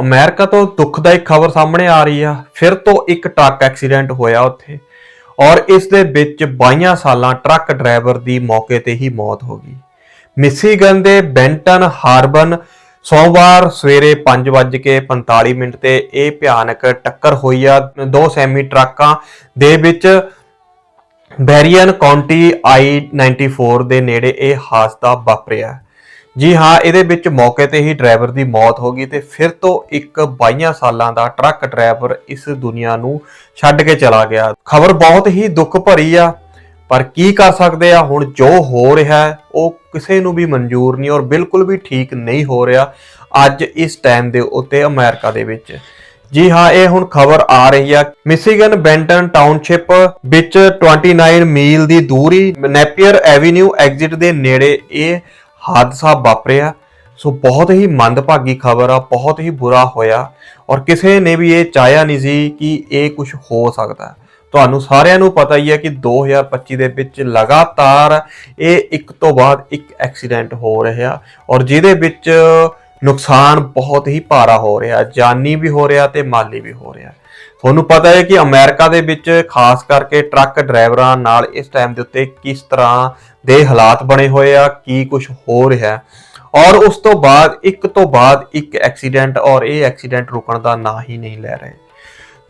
America ਤੋਂ ਦੁਖਦਾਈ ਖਬਰ ਸਾਹਮਣੇ ਆ ਰਹੀ ਆ। ਫਿਰ ਤੋਂ ਇੱਕ ਟਰੱਕ ਐਕਸੀਡੈਂਟ ਹੋਇਆ ਉੱਥੇ ਔਰ ਇਸ ਦੇ ਵਿੱਚ 22 ਸਾਲਾਂ ਟਰੱਕ ਡਰਾਈਵਰ ਦੀ ਮੌਕੇ ਤੇ ਹੀ ਮੌਤ ਹੋ ਗਈ। ਮਿਸੀਗਨ ਦੇ ਬੈਂਟਨ ਹਾਰਬਨ ਸੋਮਵਾਰ ਸਵੇਰੇ 5:45 ਮਿੰਟ ਤੇ ਇਹ ਭਿਆਨਕ ਟੱਕਰ ਹੋਈ ਆ। ਦੋ ਸੈਮੀ ਟਰੱਕਾਂ ਦੇ ਵਿੱਚ ਬੈਰੀਅਨ ਕਾਉਂਟੀ ਆਈ 94 ਦੇ ਨੇੜੇ ਇਹ ਹਾਦਸਾ ਵਾਪਰਿਆ। ਜੀ ਹਾਂ, ਇਹਦੇ ਵਿੱਚ ਮੌਕੇ ਤੇ ਹੀ ਡਰਾਈਵਰ ਦੀ ਮੌਤ ਹੋ ਗਈ ਤੇ ਫਿਰ ਤੋਂ ਇੱਕ 22 ਸਾਲਾਂ ਦਾ ਟਰੱਕ ਡਰਾਈਵਰ ਇਸ ਦੁਨੀਆ ਨੂੰ ਛੱਡ ਕੇ ਚਲਾ ਗਿਆ। ਖਬਰ ਬਹੁਤ ਹੀ ਦੁੱਖ ਭਰੀ ਆ, ਪਰ ਕੀ ਕਰ ਸਕਦੇ ਆ? ਹੁਣ ਜੋ ਹੋ ਰਿਹਾ, ਉਹ ਕਿਸੇ ਨੂੰ ਵੀ ਮਨਜ਼ੂਰ ਨਹੀਂ ਔਰ ਬਿਲਕੁਲ ਵੀ ਠੀਕ ਨਹੀਂ ਹੋ ਰਿਹਾ ਅੱਜ ਇਸ ਟਾਈਮ ਦੇ ਉੱਤੇ ਅਮਰੀਕਾ ਦੇ ਵਿੱਚ। ਜੀ ਹਾਂ, ਇਹ ਹੁਣ ਖਬਰ ਆ ਰਹੀ ਆ। ਮਿਸੀਗਨ ਬੈਂਟਨ ਟਾਊਨਸ਼ਿਪ ਵਿੱਚ 29 ਮੀਲ ਦੀ ਦੂਰੀ ਨੈਪੀਅਰ ਐਵੀਨਿਊ ਐਗਜ਼ਿਟ ਦੇ ਨੇੜੇ ਇਹ ਹਾਦਸਾ ਵਾਪਰਿਆ। ਸੋ ਬਹੁਤ ਹੀ ਮੰਦਭਾਗੀ ਖਬਰ ਆ, ਬਹੁਤ ਹੀ ਬੁਰਾ ਹੋਇਆ ਔਰ ਕਿਸੇ ਨੇ ਵੀ ਇਹ ਚਾਹਿਆ ਨਹੀਂ ਸੀ ਕਿ ਇਹ ਕੁਝ ਹੋ ਸਕਦਾ। ਤੁਹਾਨੂੰ ਸਾਰਿਆਂ ਨੂੰ ਪਤਾ ਹੀ ਹੈ ਕਿ 2025 ਦੇ ਵਿੱਚ ਲਗਾਤਾਰ ਇਹ ਇੱਕ ਤੋਂ ਬਾਅਦ ਇੱਕ ਐਕਸੀਡੈਂਟ ਹੋ ਰਿਹਾ ਔਰ ਜਿਹਦੇ ਵਿੱਚ ਨੁਕਸਾਨ ਬਹੁਤ ਹੀ ਭਾਰਾ ਹੋ ਰਿਹਾ, ਜਾਨੀ ਵੀ ਹੋ ਰਿਹਾ ਤੇ ਮਾਲੀ ਵੀ ਹੋ ਰਿਹਾ। ਤੁਹਾਨੂੰ ਪਤਾ ਹੈ ਕਿ ਅਮਰੀਕਾ ਦੇ ਵਿੱਚ ਖਾਸ ਕਰਕੇ ਟਰੱਕ ਡਰਾਈਵਰਾਂ ਨਾਲ ਇਸ ਟਾਈਮ ਦੇ ਉੱਤੇ ਕਿਸ ਤਰ੍ਹਾਂ ਦੇ ਹਾਲਾਤ ਬਣੇ ਹੋਏ ਆ, ਕੀ ਕੁਝ ਹੋ ਰਿਹਾ ਔਰ ਉਸ ਤੋਂ ਬਾਅਦ, ਇੱਕ ਤੋਂ ਬਾਅਦ ਇੱਕ ਐਕਸੀਡੈਂਟ ਔਰ ਇਹ ਐਕਸੀਡੈਂਟ ਰੁਕਣ ਦਾ ਨਾਂ ਹੀ ਨਹੀਂ ਲੈ ਰਹੇ।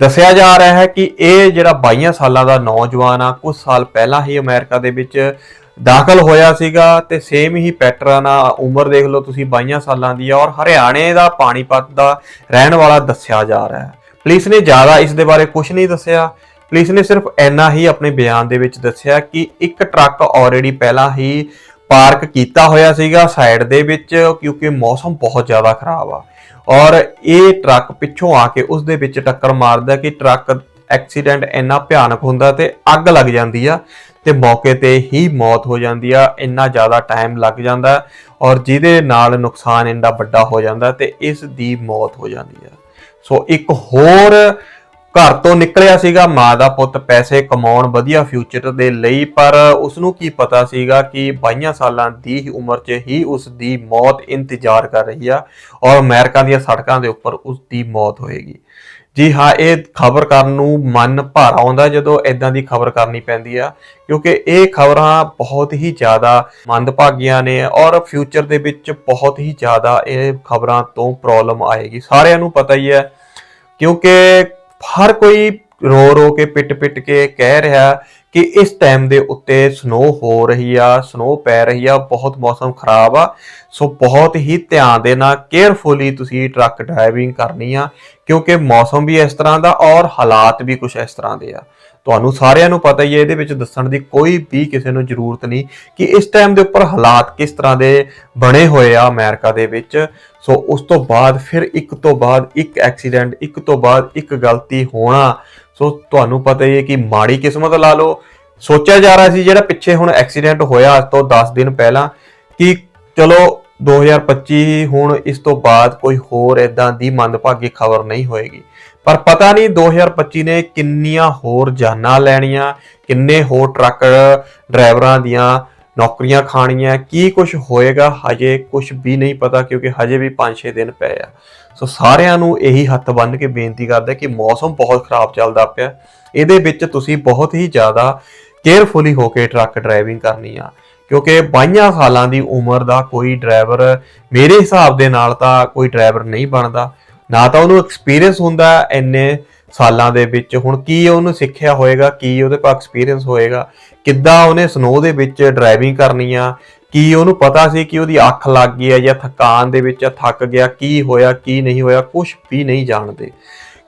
ਦੱਸਿਆ ਜਾ ਰਿਹਾ ਹੈ ਕਿ ਇਹ ਜਿਹੜਾ 22 ਸਾਲਾਂ ਦਾ ਨੌਜਵਾਨ ਆ, ਕੁਝ ਸਾਲ ਪਹਿਲਾਂ ਹੀ ਅਮਰੀਕਾ ਦੇ ਵਿੱਚ ਦਾਖਲ ਹੋਇਆ ਸੀਗਾ ਤੇ ਸੇਮ ਹੀ ਪੈਟਰਨ ਆ। ਉਮਰ ਦੇਖ ਲਓ ਤੁਸੀਂ 22 ਸਾਲਾਂ ਦੀ ਆ ਔਰ ਹਰਿਆਣੇ ਦਾ ਪਾਣੀਪਤ ਦਾ ਰਹਿਣ ਵਾਲਾ ਦੱਸਿਆ ਜਾ ਰਿਹਾ ਹੈ। ਪੁਲਿਸ ਨੇ ਜ਼ਿਆਦਾ ਇਸ ਦੇ ਬਾਰੇ ਕੁਝ ਨਹੀਂ ਦੱਸਿਆ। ਪੁਲਿਸ ਨੇ ਸਿਰਫ ਇੰਨਾ ਹੀ ਆਪਣੇ ਬਿਆਨ ਦੇ ਵਿੱਚ ਦੱਸਿਆ ਕਿ ਇੱਕ ਟਰੱਕ ਆਲਰੇਡੀ ਪਹਿਲਾਂ ਹੀ ਪਾਰਕ ਕੀਤਾ ਹੋਇਆ ਸੀਗਾ ਸਾਈਡ ਦੇ ਵਿੱਚ, ਕਿਉਂਕਿ ਮੌਸਮ ਬਹੁਤ ਜ਼ਿਆਦਾ ਖਰਾਬ ਆ। ਔਰ ਇਹ ਟਰੱਕ ਪਿੱਛੋਂ ਆ ਕੇ ਉਸ ਦੇ ਵਿੱਚ ਟੱਕਰ ਮਾਰਦਾ ਕਿ ਟਰੱਕ ਐਕਸੀਡੈਂਟ ਇੰਨਾ ਭਿਆਨਕ ਹੁੰਦਾ ਤੇ ਅੱਗ ਲੱਗ ਜਾਂਦੀ ਆ। ਤੇ ਮੌਕੇ ਤੇ ਹੀ ਮੌਤ ਹੋ ਜਾਂਦੀ ਆ, ਇੰਨਾ ਜ਼ਿਆਦਾ ਟਾਈਮ ਲੱਗ ਜਾਂਦਾ ਔਰ ਜਿਹਦੇ ਨਾਲ ਨੁਕਸਾਨ ਇੰਨਾ ਵੱਡਾ ਹੋ ਜਾਂਦਾ ਤੇ ਇਸ ਦੀ ਮੌਤ ਹੋ ਜਾਂਦੀ ਆ ਸੋ ਇੱਕ ਹੋਰ ਘਰ ਤੋਂ ਨਿਕਲਿਆ ਸੀਗਾ, ਮਾਂ ਦਾ ਪੁੱਤ ਪੈਸੇ ਕਮਾਉਣ ਵਧੀਆ ਫਿਊਚਰ ਦੇ ਲਈ, ਪਰ ਉਸ ਨੂੰ ਕੀ ਪਤਾ ਸੀਗਾ ਕਿ 22 ਸਾਲਾਂ ਦੀ ਹੀ ਉਮਰ 'ਚ ਹੀ ਉਸ ਦੀ ਮੌਤ ਇੰਤਜ਼ਾਰ ਕਰ ਰਹੀ ਆ ਔਰ ਅਮਰੀਕਾ ਦੀਆਂ ਸੜਕਾਂ ਦੇ ਉੱਪਰ ਉਸ ਦੀ ਮੌਤ ਹੋਏਗੀ। ਜੀ ਹਾਂ, ਇਹ ਖਬਰ ਕਰਨ ਨੂੰ ਮਨ ਭਰ ਆਉਂਦਾ ਜਦੋਂ ਇਦਾਂ ਦੀ ਖਬਰ ਕਰਨੀ ਪੈਂਦੀ ਆ, ਕਿਉਂਕਿ ਇਹ ਖਬਰਾਂ ਬਹੁਤ ਹੀ ਜ਼ਿਆਦਾ ਮੰਦਭਾਗੀਆਂ ਨੇ ਔਰ ਫਿਊਚਰ ਦੇ ਵਿੱਚ ਬਹੁਤ ਹੀ ਜ਼ਿਆਦਾ ਇਹ ਖਬਰਾਂ ਤੋਂ ਪ੍ਰੋਬਲਮ ਆਏਗੀ। ਸਾਰਿਆਂ ਨੂੰ ਪਤਾ ਹੀ ਹੈ, ਕਿਉਂਕਿ ਹਰ ਕੋਈ ਰੋ ਰੋ ਕੇ, ਪਿੱਟ ਪਿੱਟ ਕੇ ਕਹਿ ਰਿਹਾ ਕਿ ਇਸ ਟਾਈਮ ਦੇ ਉੱਤੇ ਸਨੋ ਹੋ ਰਹੀ ਆ ਸਨੋ ਪੈ ਰਹੀ ਆ, ਬਹੁਤ ਮੌਸਮ ਖਰਾਬ ਆ। ਸੋ ਬਹੁਤ ਹੀ ਧਿਆਨ ਦੇ ਨਾਲ ਕੇਅਰਫੁਲੀ ਤੁਸੀਂ ਟਰੱਕ ਡਰਾਈਵਿੰਗ ਕਰਨੀ ਆ, ਕਿਉਂਕਿ ਮੌਸਮ ਵੀ ਇਸ ਤਰ੍ਹਾਂ ਦਾ ਔਰ ਹਾਲਾਤ ਵੀ ਕੁਝ ਇਸ ਤਰ੍ਹਾਂ ਦੇ ਆ। ਤੁਹਾਨੂੰ ਸਾਰਿਆਂ ਨੂੰ ਪਤਾ ਹੀ ਹੈ, ਇਹਦੇ ਵਿੱਚ ਦੱਸਣ ਦੀ ਕੋਈ ਵੀ ਕਿਸੇ ਨੂੰ ਜ਼ਰੂਰਤ ਨਹੀਂ ਕਿ ਇਸ ਟਾਈਮ ਦੇ ਉੱਪਰ ਹਾਲਾਤ ਕਿਸ ਤਰ੍ਹਾਂ ਦੇ ਬਣੇ ਹੋਏ ਆ ਅਮਰੀਕਾ ਦੇ ਵਿੱਚ। ਸੋ ਉਸ ਤੋਂ ਬਾਅਦ ਫਿਰ ਇੱਕ ਤੋਂ ਬਾਅਦ ਇੱਕ ਐਕਸੀਡੈਂਟ ਇੱਕ ਤੋਂ ਬਾਅਦ ਇੱਕ ਗਲਤੀ ਹੋਣਾ। ਸੋ ਤੁਹਾਨੂੰ ਪਤਾ ਹੀ ਹੈ ਕਿ ਮਾੜੀ ਕਿਸਮਤ ਲਾ ਲਓ। ਸੋਚਿਆ ਜਾ ਰਿਹਾ ਸੀ ਜਿਹੜਾ ਪਿੱਛੇ ਹੁਣ ਐਕਸੀਡੈਂਟ ਹੋਇਆ ਅੱਜ ਤੋਂ 10 ਦਿਨ ਪਹਿਲਾਂ ਕਿ ਚਲੋ 2025 ਹੁਣ ਇਸ ਤੋਂ ਬਾਅਦ ਕੋਈ ਹੋਰ ਇਦਾਂ ਦੀ ਮੰਦਭਾਗੀ ਖਬਰ ਨਹੀਂ ਹੋਏਗੀ। ਪਰ ਪਤਾ ਨਹੀਂ 2025 ਨੇ ਕਿੰਨੀਆਂ ਹੋਰ ਜਾਨਾਂ ਲੈਣੀਆਂ, ਕਿੰਨੇ ਹੋਰ ਟਰੱਕ ਡਰਾਈਵਰਾਂ ਦੀਆਂ ਨੌਕਰੀਆਂ ਖਾਣੀਆਂ, ਕੀ ਕੁਝ ਹੋਏਗਾ ਹਜੇ ਕੁਝ ਵੀ ਨਹੀਂ ਪਤਾ ਕਿਉਂਕਿ ਹਜੇ ਵੀ 5-6 ਦਿਨ ਪਏ ਆ। ਸੋ ਸਾਰਿਆਂ ਨੂੰ ਇਹੀ ਹੱਥ ਬੰਨ੍ਹ ਕੇ ਬੇਨਤੀ ਕਰਦਾ ਕਿ ਮੌਸਮ ਬਹੁਤ ਖਰਾਬ ਚੱਲਦਾ ਪਿਆ। ਇਹਦੇ ਵਿੱਚ ਤੁਸੀਂ ਬਹੁਤ ਹੀ ਜ਼ਿਆਦਾ ਕੇਅਰਫੁਲੀ ਹੋ ਕੇ ਟਰੱਕ ਡਰਾਈਵਿੰਗ ਕਰਨੀ ਆ। ਕਿਉਂਕਿ 22 ਸਾਲਾਂ ਦੀ ਉਮਰ ਦਾ ਕੋਈ ਡਰਾਈਵਰ ਮੇਰੇ ਹਿਸਾਬ ਦੇ ਨਾਲ ਤਾਂ ਕੋਈ ਡਰਾਈਵਰ ਨਹੀਂ ਬਣਦਾ। ਨਾ ਤਾਂ ਉਹਨੂੰ ਐਕਸਪੀਰੀਅੰਸ ਹੁੰਦਾ ਇੰਨੇ ਸਾਲਾਂ ਦੇ ਵਿੱਚ। ਹੁਣ ਕੀ ਉਹਨੂੰ ਸਿੱਖਿਆ ਹੋਏਗਾ? ਕੀ ਉਹਦੇ ਕੋਲ ਐਕਸਪੀਰੀਅੰਸ ਹੋਏਗਾ? ਕਿੱਦਾਂ ਉਹਨੇ ਸਨੋ ਦੇ ਵਿੱਚ ਡਰਾਈਵਿੰਗ ਕਰਨੀ ਆ? ਕੀ ਉਹਨੂੰ ਪਤਾ ਸੀ ਕਿ ਉਹਦੀ ਅੱਖ ਲੱਗ ਗਈ ਹੈ ਜਾਂ ਥਕਾਨ ਦੇ ਵਿੱਚ ਥੱਕ ਗਿਆ? ਕੀ ਹੋਇਆ, ਕੀ ਨਹੀਂ ਹੋਇਆ? ਕੁਝ ਵੀ ਨਹੀਂ ਜਾਣਦੇ।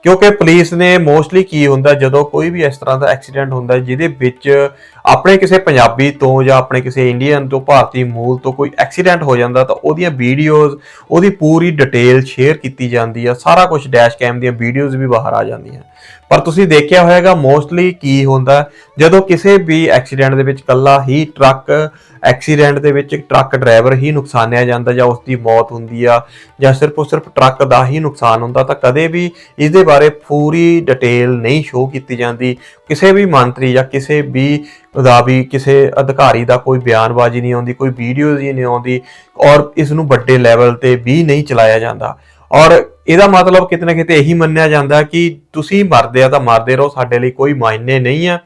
ਕਿਉਂਕਿ ਪੁਲਿਸ ਨੇ ਮੋਸਟਲੀ ਕੀ ਹੁੰਦਾ, ਜਦੋਂ ਕੋਈ ਵੀ ਇਸ ਤਰ੍ਹਾਂ ਦਾ ਐਕਸੀਡੈਂਟ ਹੁੰਦਾ, ਜਿਹਦੇ ਵਿੱਚ ਆਪਣੇ ਕਿਸੇ ਪੰਜਾਬੀ ਤੋਂ ਜਾਂ ਆਪਣੇ ਕਿਸੇ ਇੰਡੀਅਨ ਤੋਂ, ਭਾਰਤੀ ਮੂਲ ਤੋਂ ਕੋਈ ਐਕਸੀਡੈਂਟ ਹੋ ਜਾਂਦਾ, ਤਾਂ ਉਹਦੀਆਂ ਵੀਡੀਓਜ਼ ਉਹਦੀ ਪੂਰੀ ਡਿਟੇਲ ਸ਼ੇਅਰ ਕੀਤੀ ਜਾਂਦੀ ਆ, ਸਾਰਾ ਕੁਝ ਡੈਸ਼ ਕੈਮ ਦੀਆਂ ਵੀਡੀਓਜ਼ ਵੀ ਬਾਹਰ ਆ ਜਾਂਦੀਆਂ। ਪਰ ਤੁਸੀਂ ਦੇਖਿਆ ਹੋਵੇਗਾ ਮੋਸਟਲੀ ਕੀ ਹੁੰਦਾ, ਜਦੋਂ ਕਿਸੇ ਵੀ ਐਕਸੀਡੈਂਟ ਦੇ ਵਿੱਚ ਕੱਲਾ ਹੀ ਟਰੱਕ, ਐਕਸੀਡੈਂਟ ਦੇ ਵਿੱਚ ਟਰੱਕ ਡਰਾਈਵਰ ਹੀ ਨੁਕਸਾਨਿਆ ਜਾਂਦਾ ਜਾਂ ਉਸ ਦੀ ਮੌਤ ਹੁੰਦੀ ਆ ਜਾਂ ਸਿਰਫ ਉਹ ਸਿਰਫ ਟਰੱਕ ਦਾ ਹੀ ਨੁਕਸਾਨ ਹੁੰਦਾ, ਤਾਂ ਕਦੇ ਵੀ ਇਸ ਦੇ ਬਾਰੇ ਪੂਰੀ ਡਿਟੇਲ ਨਹੀਂ ਸ਼ੋਅ ਕੀਤੀ ਜਾਂਦੀ। ਕਿਸੇ ਵੀ ਮੰਤਰੀ ਜਾਂ ਕਿਸੇ ਵੀ ਦਾ ਵੀ ਕਿਸੇ ਅਧਿਕਾਰੀ ਦਾ ਕੋਈ ਬਿਆਨਬਾਜ਼ੀ ਨਹੀਂ ਆਉਂਦੀ, ਕੋਈ ਵੀਡੀਓਜ਼ ਹੀ ਨਹੀਂ ਆਉਂਦੀ ਔਰ ਇਸ ਨੂੰ ਵੱਡੇ ਲੈਵਲ ਤੇ ਵੀ ਨਹੀਂ ਚਲਾਇਆ ਜਾਂਦਾ। ਔਰ ਇਹਦਾ ਮਤਲਬ ਕਿਤੇ ਨਾ ਕਿਤੇ ਇਹੀ ਮੰਨਿਆ ਜਾਂਦਾ ਕਿ ਤੁਸੀਂ ਮਰਦੇ ਆ ਤਾਂ ਮਰਦੇ ਰਹੋ, ਸਾਡੇ ਲਈ ਕੋਈ ਮਾਇਨੇ ਨਹੀਂ ਆ।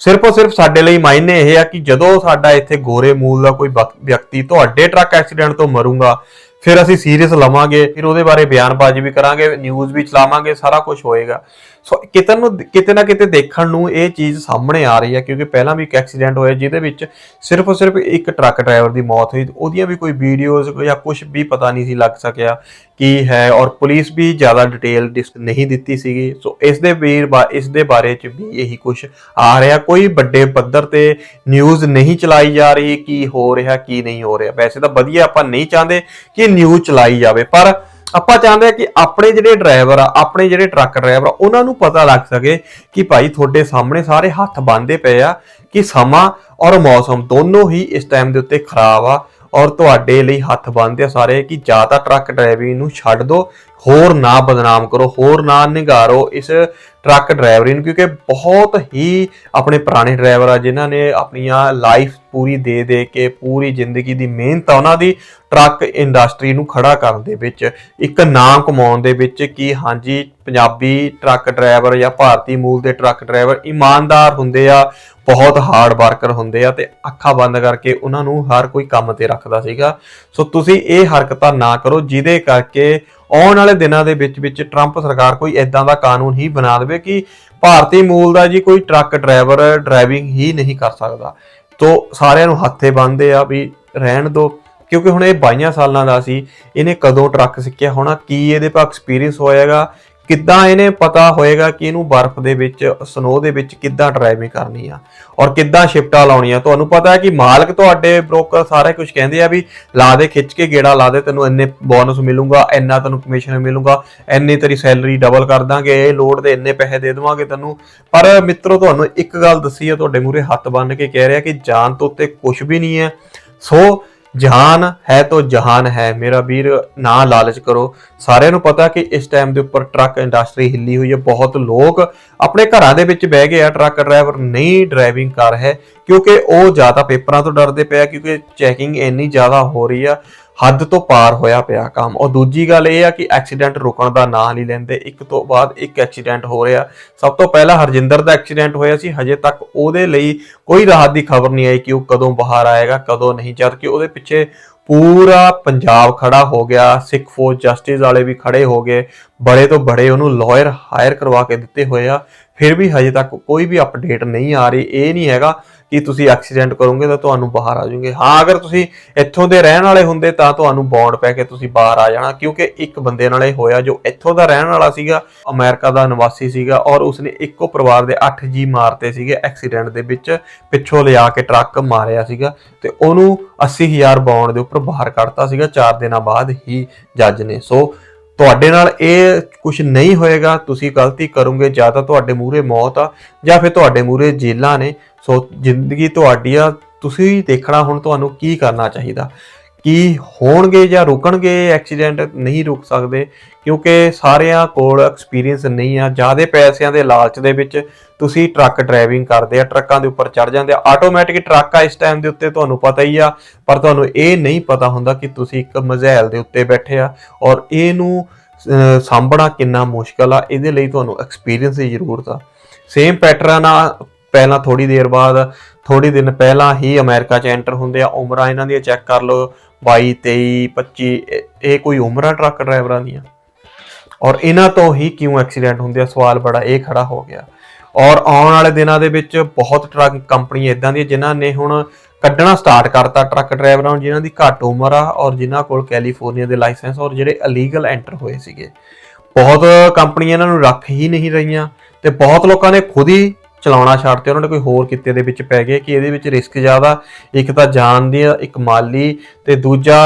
ਸਿਰਫ ਔਰ ਸਿਰਫ ਸਾਡੇ ਲਈ ਮਾਇਨੇ ਇਹ ਆ ਕਿ ਜਦੋਂ ਸਾਡਾ ਇੱਥੇ ਗੋਰੇ ਮੂਲ ਦਾ ਕੋਈ ਵਿਅਕਤੀ ਤੁਹਾਡੇ ਟਰੱਕ ਐਕਸੀਡੈਂਟ ਤੋਂ ਮਰੂਗਾ, ਫਿਰ ਅਸੀਂ ਸੀਰੀਅਸ ਲਵਾਂਗੇ, ਫਿਰ ਉਹਦੇ ਬਾਰੇ ਬਿਆਨਬਾਜ਼ੀ ਵੀ ਕਰਾਂਗੇ, ਨਿਊਜ਼ ਵੀ ਚਲਾਵਾਂਗੇ, ਸਾਰਾ ਕੁਝ ਹੋਏਗਾ। ਸੋ ਕਿਤੇ ਨੂੰ ਕਿਤੇ ਨਾ ਕਿਤੇ ਦੇਖਣ ਨੂੰ ਇਹ ਚੀਜ਼ ਸਾਹਮਣੇ ਆ ਰਹੀ ਹੈ, ਕਿਉਂਕਿ ਪਹਿਲਾਂ ਵੀ ਇੱਕ ਐਕਸੀਡੈਂਟ ਹੋਇਆ ਜਿਹਦੇ ਵਿੱਚ ਸਿਰਫ ਸਿਰਫ ਇੱਕ ਟਰੱਕ ਡਰਾਈਵਰ ਦੀ ਮੌਤ ਹੋਈ। ਉਹਦੀਆਂ ਵੀ ਕੋਈ ਵੀਡੀਓਜ਼ ਜਾਂ ਕੁਝ ਵੀ ਪਤਾ ਨਹੀਂ ਸੀ ਲੱਗ ਸਕਿਆ ਕੀ ਹੈ ਔਰ ਪੁਲਿਸ ਵੀ ਜ਼ਿਆਦਾ ਡਿਟੇਲ ਨਹੀਂ ਦਿੱਤੀ ਸੀਗੀ। ਸੋ ਇਸ ਦੇ ਵੀਰ ਬਾ- ਇਸ ਦੇ ਬਾਰੇ ਚ ਵੀ ਇਹੀ ਕੁਝ ਆ ਰਿਹਾ। ਕੋਈ ਵੱਡੇ ਪੱਧਰ ਤੇ ਨਿਊਜ਼ ਨਹੀਂ ਚਲਾਈ ਜਾ ਰਹੀ ਕੀ ਹੋ ਰਿਹਾ, ਕੀ ਨਹੀਂ ਹੋ ਰਿਹਾ। ਵੈਸੇ ਤਾਂ ਵਧੀਆ ਆਪਾਂ ਨਹੀਂ ਚਾਹੁੰਦੇ ਕਿ ਨਿਊਜ਼ ਚਲਾਈ ਜਾਵੇ, ਪਰ ਆਪਾਂ ਚਾਹੁੰਦੇ ਆ ਕਿ ਆਪਣੇ ਜਿਹੜੇ ਡਰਾਈਵਰ ਆ, ਆਪਣੇ ਜਿਹੜੇ ਟਰੱਕ ਡਰਾਈਵਰ ਆ, ਉਹਨਾਂ ਨੂੰ ਪਤਾ ਲੱਗ ਸਕੇ ਕਿ ਭਾਈ ਤੁਹਾਡੇ ਸਾਹਮਣੇ ਸਾਰੇ ਹੱਥ ਬੰਨ੍ਹਦੇ ਪਏ ਆ ਕਿ ਸਮਾਂ ਔਰ ਮੌਸਮ ਦੋਨੋਂ ਹੀ ਇਸ ਟਾਈਮ ਦੇ ਉੱਤੇ ਖਰਾਬ ਆ ਔਰ ਤੁਹਾਡੇ ਲਈ ਹੱਥ ਬੰਨ੍ਹਦੇ ਆ ਸਾਰੇ ਕਿ ਜਾਂ ਤਾਂ ਟਰੱਕ ਡਰਾਈਵਿੰਗ ਨੂੰ ਛੱਡ ਦਿਓ ਹੋਰ ਨਾ ਬਦਨਾਮ ਕਰੋ, ਹੋਰ ਨਾ ਨਿਗਾਰੋ ਇਸ ਟਰੱਕ ਡਰਾਈਵਰੀ ਨੂੰ, ਕਿਉਂਕਿ ਬਹੁਤ ਹੀ ਆਪਣੇ ਪੁਰਾਣੇ ਡਰਾਈਵਰ ਆ ਜਿਨ੍ਹਾਂ ਨੇ ਆਪਣੀਆਂ ਲਾਈਫ ਪੂਰੀ ਦੇ ਦੇ ਕੇ ਪੂਰੀ ਜ਼ਿੰਦਗੀ ਦੀ ਮਿਹਨਤ ਆ ਉਹਨਾਂ ਦੀ, ਟਰੱਕ ਇੰਡਸਟਰੀ ਨੂੰ ਖੜਾ ਕਰਨ ਦੇ ਵਿੱਚ, ਇੱਕ ਨਾਮ ਕਮਾਉਣ ਦੇ ਵਿੱਚ ਕਿ ਹਾਂਜੀ ਪੰਜਾਬੀ ਟਰੱਕ ਡਰਾਈਵਰ ਜਾਂ ਭਾਰਤੀ ਮੂਲ ਦੇ ਟਰੱਕ ਡਰਾਈਵਰ ਇਮਾਨਦਾਰ ਹੁੰਦੇ ਆ, ਬਹੁਤ ਹਾਰਡ ਵਰਕਰ ਹੁੰਦੇ ਆ ਤੇ ਅੱਖਾਂ ਬੰਦ ਕਰਕੇ ਉਹਨਾਂ ਨੂੰ ਹਰ ਕੋਈ ਕੰਮ ਤੇ ਰੱਖਦਾ ਸੀਗਾ। ਸੋ ਤੁਸੀਂ ਇਹ ਹਰਕਤਾਂ ਨਾ ਕਰੋ, ਜਿਹਦੇ ਕਰਕੇ ਆਉਣ ਵਾਲੇ ਦਿਨਾਂ ਦੇ ਵਿੱਚ ਵਿੱਚ ਟਰੰਪ ਸਰਕਾਰ ਕੋਈ ਐਦਾਂ ਦਾ ਕਾਨੂੰਨ ਹੀ ਬਣਾ ਦੇਵੇ ਕਿ ਭਾਰਤੀ ਮੂਲ ਦਾ ਜੀ ਕੋਈ ਟਰੱਕ ਡਰਾਈਵਰ ਡਰਾਈਵਿੰਗ ਹੀ ਨਹੀਂ ਕਰ ਸਕਦਾ। ਤੋਂ ਸਾਰਿਆਂ ਨੂੰ ਹੱਥੇ ਬੰਨਦੇ ਆ ਵੀ ਰਹਿਣ ਦੋ, ਕਿਉਂਕਿ ਹੁਣ ਇਹ 22 ਸਾਲਾਂ ਦਾ ਸੀ, ਇਹਨੇ ਕਦੋਂ ਟਰੱਕ ਸਿੱਖਿਆ ਹੋਣਾ ਕੀ ਇਹਦੇ ਪਾ ਐਕਸਪੀਰੀਅੰਸ ਹੋਏਗਾ ਕਿੱਦਾਂ ਇਹਨੇ ਪਤਾ ਹੋਏਗਾ ਕਿ ਇਹਨੂੰ ਬਰਫ਼ ਦੇ ਵਿੱਚ ਸਨੋ ਦੇ ਵਿੱਚ ਕਿੱਦਾਂ ਡਰਾਈਵਿੰਗ ਕਰਨੀ ਆ ਔਰ ਕਿੱਦਾਂ ਸ਼ਿਫਟਾਂ ਲਾਉਣੀਆਂ? ਤੁਹਾਨੂੰ ਪਤਾ ਹੈ ਕਿ ਮਾਲਕ ਤੁਹਾਡੇ ਬ੍ਰੋਕਰ ਸਾਰੇ ਕੁਝ ਕਹਿੰਦੇ ਆ ਵੀ ਲਾ ਦੇ, ਖਿੱਚ ਕੇ ਗੇੜਾ ਲਾ ਦੇ, ਤੈਨੂੰ ਇੰਨੇ ਬੋਨਸ ਮਿਲੂਗਾ, ਇੰਨਾ ਤੈਨੂੰ ਕਮਿਸ਼ਨ ਮਿਲੂਗਾ, ਇੰਨੀ ਤੇਰੀ ਸੈਲਰੀ ਡਬਲ ਕਰ ਦਾਂਗੇ, ਇਹ ਲੋਡ ਦੇ ਇੰਨੇ ਪੈਸੇ ਦੇ ਦੇਵਾਂਗੇ ਤੈਨੂੰ। ਪਰ ਮਿੱਤਰੋ, ਤੁਹਾਨੂੰ ਇੱਕ ਗੱਲ ਦੱਸੀ ਆ, ਤੁਹਾਡੇ ਮੂਰੇ ਹੱਥ ਬੰਨ ਕੇ ਕਹਿ ਰਿਹਾ ਕਿ ਜਾਨ ਤੋਂ ਉੱਤੇ ਕੁਝ ਵੀ ਨਹੀਂ ਹੈ। ਸੋ ਜਹਾਨ ਹੈ ਤਾਂ ਜਹਾਨ ਹੈ। ਮੇਰਾ ਵੀਰ ਨਾ ਲਾਲਚ ਕਰੋ। ਸਾਰਿਆਂ ਨੂੰ ਪਤਾ ਕਿ ਇਸ ਟਾਈਮ ਦੇ ਉੱਪਰ ਟਰੱਕ ਇੰਡਸਟਰੀ ਹਿੱਲੀ ਹੋਈ ਹੈ। ਬਹੁਤ ਲੋਕ ਆਪਣੇ ਘਰਾਂ ਦੇ ਵਿੱਚ ਬਹਿ ਗਏ ਆ। ਟਰੱਕ ਡਰਾਈਵਰ ਨਹੀਂ ਡਰਾਈਵਿੰਗ ਕਰ ਰਿਹਾ। ਕਿਉਂਕਿ ਉਹ ਜ਼ਿਆਦਾ ਪੇਪਰਾਂ ਤੋਂ ਡਰਦੇ ਪਿਆ ਕਿਉਂਕਿ ਚੈਕਿੰਗ ਇੰਨੀ ਜ਼ਿਆਦਾ ਹੋ ਰਹੀ ਆ। ਹੱਦ ਤੋਂ ਪਾਰ ਹੋਇਆ ਪਿਆ ਕੰਮ। ਔਰ ਦੂਜੀ ਗੱਲ ਇਹ ਆ ਕਿ ਐਕਸੀਡੈਂਟ ਰੁਕਣ ਦਾ ਨਾਂ ਨਹੀਂ ਲੈਂਦੇ। ਇੱਕ ਤੋਂ ਬਾਅਦ ਇੱਕ ਐਕਸੀਡੈਂਟ ਹੋ ਰਿਹਾ। ਸਭ ਤੋਂ ਪਹਿਲਾਂ ਹਰਜਿੰਦਰ ਦਾ ਐਕਸੀਡੈਂਟ ਹੋਇਆ ਸੀ। ਹਜੇ ਤੱਕ ਉਹਦੇ ਲਈ ਕੋਈ ਰਾਹਤ ਦੀ ਖਬਰ ਨਹੀਂ ਆਈ ਕਿ ਉਹ ਕਦੋਂ ਬਾਹਰ ਆਏਗਾ, ਕਦੋਂ ਨਹੀਂ। ਜਦ ਕਿ ਉਹਦੇ ਪਿੱਛੇ ਪੂਰਾ ਪੰਜਾਬ ਖੜਾ ਹੋ ਗਿਆ। ਸਿੱਖ ਫੌਜ ਜਸਟਿਸ ਵਾਲੇ ਵੀ ਖੜੇ ਹੋ ਗਏ। ਬੜੇ ਤੋਂ ਬੜੇ ਉਹਨੂੰ ਲਾਇਰ ਹਾਇਰ ਕਰਵਾ ਕੇ ਦਿੱਤੇ ਹੋਏ ਆ। ਫਿਰ ਵੀ ਹਜੇ ਤੱਕ ਕੋਈ ਵੀ ਅਪਡੇਟ ਨਹੀਂ ਆ ਰਹੀ। ਇਹ ਨਹੀਂ ਹੈਗਾ ਕਿ ਤੁਸੀਂ ਐਕਸੀਡੈਂਟ ਕਰੋਗੇ ਤਾਂ ਤੁਹਾਨੂੰ ਬਾਹਰ ਆ ਜਾਓਗੇ। ਹਾਂ, ਅਗਰ ਤੁਸੀਂ ਇੱਥੋਂ ਦੇ ਰਹਿਣ ਵਾਲੇ ਹੁੰਦੇ ਤਾਂ ਤੁਹਾਨੂੰ ਬੌਂਡ ਪੈ ਕੇ ਤੁਸੀਂ ਬਾਹਰ ਆ ਜਾਣਾ, ਕਿਉਂਕਿ ਇੱਕ ਬੰਦੇ ਨਾਲ ਇਹ ਹੋਇਆ ਜੋ ਇੱਥੋਂ ਦਾ ਰਹਿਣ ਵਾਲਾ ਸੀਗਾ, ਅਮਰੀਕਾ ਦਾ ਨਿਵਾਸੀ ਸੀਗਾ ਔਰ ਉਸਨੇ ਇੱਕੋ ਪਰਿਵਾਰ ਦੇ 8 ਜੀ ਮਾਰਤੇ ਸੀਗੇ ਐਕਸੀਡੈਂਟ ਦੇ ਵਿੱਚ, ਪਿੱਛੋਂ ਲਿਆ ਕੇ ਟਰੱਕ ਮਾਰਿਆ ਸੀਗਾ ਤੇ ਉਹਨੂੰ 80000 ਬੌਂਡ ਦੇ ਉੱਪਰ ਬਾਹਰ ਕੱਢਤਾ ਸੀਗਾ 4 ਦਿਨਾਂ ਬਾਅਦ ਹੀ ਜੱਜ ਨੇ। ਸੋ ਤੁਹਾਡੇ ਨਾਲ ਇਹ ਕੁਝ ਨਹੀਂ ਹੋਏਗਾ, ਤੁਸੀਂ ਗਲਤੀ ਕਰੋਗੇ, ਜਾਂ ਤਾਂ ਤੁਹਾਡੇ ਮੂਹਰੇ ਮੌਤ ਆ, ਜਾਂ ਫਿਰ ਤੁਹਾਡੇ ਮੂਹਰੇ ਜੇਲਾਂ ਨੇ। ਸੋ ਜ਼ਿੰਦਗੀ ਤੁਹਾਡੀ ਆ, ਤੁਸੀਂ ਦੇਖਣਾ ਹੁਣ ਤੁਹਾਨੂੰ ਕੀ ਕਰਨਾ ਚਾਹੀਦਾ। ਕੀ ਹੋਣਗੇ ਜਾਂ ਰੁਕਣਗੇ ਐਕਸੀਡੈਂਟ ਨਹੀਂ ਰੁਕ ਸਕਦੇ, ਕਿਉਂਕਿ ਸਾਰਿਆਂ ਕੋਲ ਐਕਸਪੀਰੀਅੰਸ ਨਹੀਂ ਆ। ਜਿਆਦੇ ਪੈਸਿਆਂ ਦੇ ਲਾਲਚ ਦੇ ਵਿੱਚ ਤੁਸੀਂ ਟਰੱਕ ਡਰਾਈਵਿੰਗ ਕਰਦੇ ਆ ਟਰੱਕਾਂ ਦੇ ਉੱਪਰ ਚੜ ਜਾਂਦੇ ਆ। ਆਟੋਮੈਟਿਕ ਟਰੱਕ ਆ ਇਸ ਟਾਈਮ ਦੇ ਉੱਤੇ, ਤੁਹਾਨੂੰ ਪਤਾ ਹੀ ਆ, ਪਰ ਤੁਹਾਨੂੰ ਇਹ ਨਹੀਂ ਪਤਾ ਹੁੰਦਾ ਕਿ ਤੁਸੀਂ ਇੱਕ ਮਜ਼ੈਲ ਦੇ ਉੱਤੇ ਬੈਠੇ ਆ। ਔਰ ਇਹਨੂੰ ਸਾਂਭਣਾ ਕਿੰਨਾ ਮੁਸ਼ਕਲ ਆ, ਇਹਦੇ ਲਈ ਤੁਹਾਨੂੰ ਐਕਸਪੀਰੀਅੰਸ ਦੀ ਜ਼ਰੂਰਤ ਆ। ਸੇਮ ਪੈਟਰਨ ਆ, ਪਹਿਲਾਂ ਥੋੜੀ ਦੇਰ ਬਾਅਦ ਥੋੜੀ ਦਿਨ ਪਹਿਲਾਂ ਹੀ ਅਮਰੀਕਾ 'ਚ ਐਂਟਰ ਹੁੰਦੇ ਆ। ਉਮਰਾਂ ਇਹਨਾਂ ਦੀਆਂ ਚੈੱਕ ਕਰ ਲਓ 22 23 25 ਇਹ- ਇਹ ਕੋਈ ਉਮਰਾਂ ਟਰੱਕ ਡਰਾਈਵਰਾਂ ਦੀਆਂ? ਔਰ ਇਹਨਾਂ ਤੋਂ ਹੀ ਕਿਉਂ ਐਕਸੀਡੈਂਟ ਹੁੰਦੇ ਆ? ਸਵਾਲ ਬੜਾ, ਇਹ ਖੜਾ ਹੋ ਗਿਆ। ਔਰ ਆਉਣ ਵਾਲੇ ਦਿਨਾਂ ਦੇ ਵਿੱਚ ਬਹੁਤ ਟਰੱਕ ਕੰਪਨੀਆਂ ਇਦਾਂ ਦੀਆਂ, ਜਿਨ੍ਹਾਂ ਨੇ ਹੁਣ ਕੱਢਣਾ ਸਟਾਰਟ ਕਰਤਾ ਟਰੱਕ ਡਰਾਈਵਰਾਂ ਨੂੰ, ਜਿਨ੍ਹਾਂ ਦੀ ਘੱਟ ਉਮਰ ਆ ਔਰ ਜਿਨ੍ਹਾਂ ਕੋਲ ਕੈਲੀਫੋਰਨੀਆ ਦੇ ਲਾਇਸੈਂਸ ਔਰ ਜਿਹੜੇ ਇਲੀਗਲ ਐਂਟਰ ਹੋਏ ਸੀਗੇ। ਬਹੁਤ ਕੰਪਨੀਆਂ ਇਹਨਾਂ ਨੂੰ ਰੱਖ ਹੀ ਨਹੀਂ ਰਹੀਆਂ ਤੇ ਬਹੁਤ ਲੋਕਾਂ ਨੇ ਖੁਦ ਹੀ ਚਲਾਉਣਾ ਛੱਡ ਤੇ ਉਹਨਾਂ ਨੇ ਕੋਈ ਹੋਰ ਕਿੱਤੇ ਦੇ ਵਿੱਚ ਪੈ ਗਏ ਕਿ ਇਹਦੇ ਵਿੱਚ ਰਿਸਕ ਜ਼ਿਆਦਾ, ਇੱਕ ਤਾਂ ਜਾਨ ਦੀ ਇੱਕ ਮਾਲੀ ਤੇ ਦੂਜਾ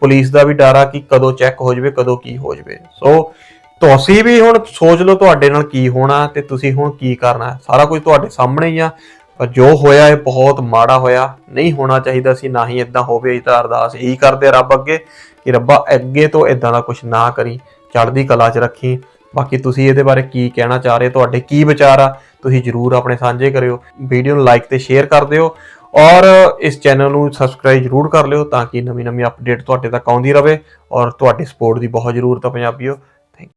ਪੁਲਿਸ ਦਾ ਵੀ ਡਰ ਆ ਕਿ ਕਦੋਂ ਚੈੱਕ ਹੋ ਜਾਵੇ, ਕਦੋਂ ਕੀ ਹੋ ਜਾਵੇ। ਸੋ ਤੁਸੀਂ ਵੀ ਹੁਣ ਸੋਚ ਲਓ ਤੁਹਾਡੇ ਨਾਲ ਕੀ ਹੋਣਾ ਤੇ ਤੁਸੀਂ ਹੁਣ ਕੀ ਕਰਨਾ। ਸਾਰਾ ਕੁਝ ਤੁਹਾਡੇ ਸਾਹਮਣੇ ਹੀ ਆ, ਪਰ ਜੋ ਹੋਇਆ ਇਹ ਬਹੁਤ ਮਾੜਾ ਹੋਇਆ। ਨਹੀਂ ਹੋਣਾ ਚਾਹੀਦਾ ਸੀ, ਨਾ ਹੀ ਇਦਾਂ ਹੋਵੇ, ਅਸੀਂ ਤਾਂ ਅਰਦਾਸ ਇਹੀ ਕਰਦੇ ਆ ਰੱਬ ਅੱਗੇ ਕਿ ਰੱਬਾ ਅੱਗੇ ਤੋਂ ਇਦਾਂ ਦਾ ਕੁਝ ਨਾ ਕਰੀ, ਚੜ੍ਹਦੀ ਕਲਾ 'ਚ ਰੱਖੀ। ਬਾਕੀ ਤੁਸੀਂ ਇਹਦੇ ਬਾਰੇ ਕੀ ਕਹਿਣਾ ਚਾਹ ਰਹੇ ਹੋ, ਤੁਹਾਡੇ ਕੀ ਵਿਚਾਰ ਆ? ਤੁਸੀਂ ਜਰੂਰ ਆਪਣੇ ਸਾਂਝੇ ਕਰਿਓ ਵੀਡੀਓ ਨੂੰ ਲਾਈਕ ਤੇ ਸ਼ੇਅਰ ਕਰ ਦਿਓ ਔਰ ਇਸ ਚੈਨਲ ਨੂੰ ਸਬਸਕ੍ਰਾਈਬ ਜ਼ਰੂਰ ਕਰ ਲਿਓ ਤਾਂ ਕਿ ਨਵੀਂ ਨਵੀਂ ਅਪਡੇਟ ਤੁਹਾਡੇ ਤੱਕ ਆਉਂਦੀ ਰਹੇ ਔਰ ਤੁਹਾਡੀ ਸਪੋਰਟ ਦੀ ਬਹੁਤ ਜ਼ਰੂਰਤ ਹੈ ਪੰਜਾਬੀਓ।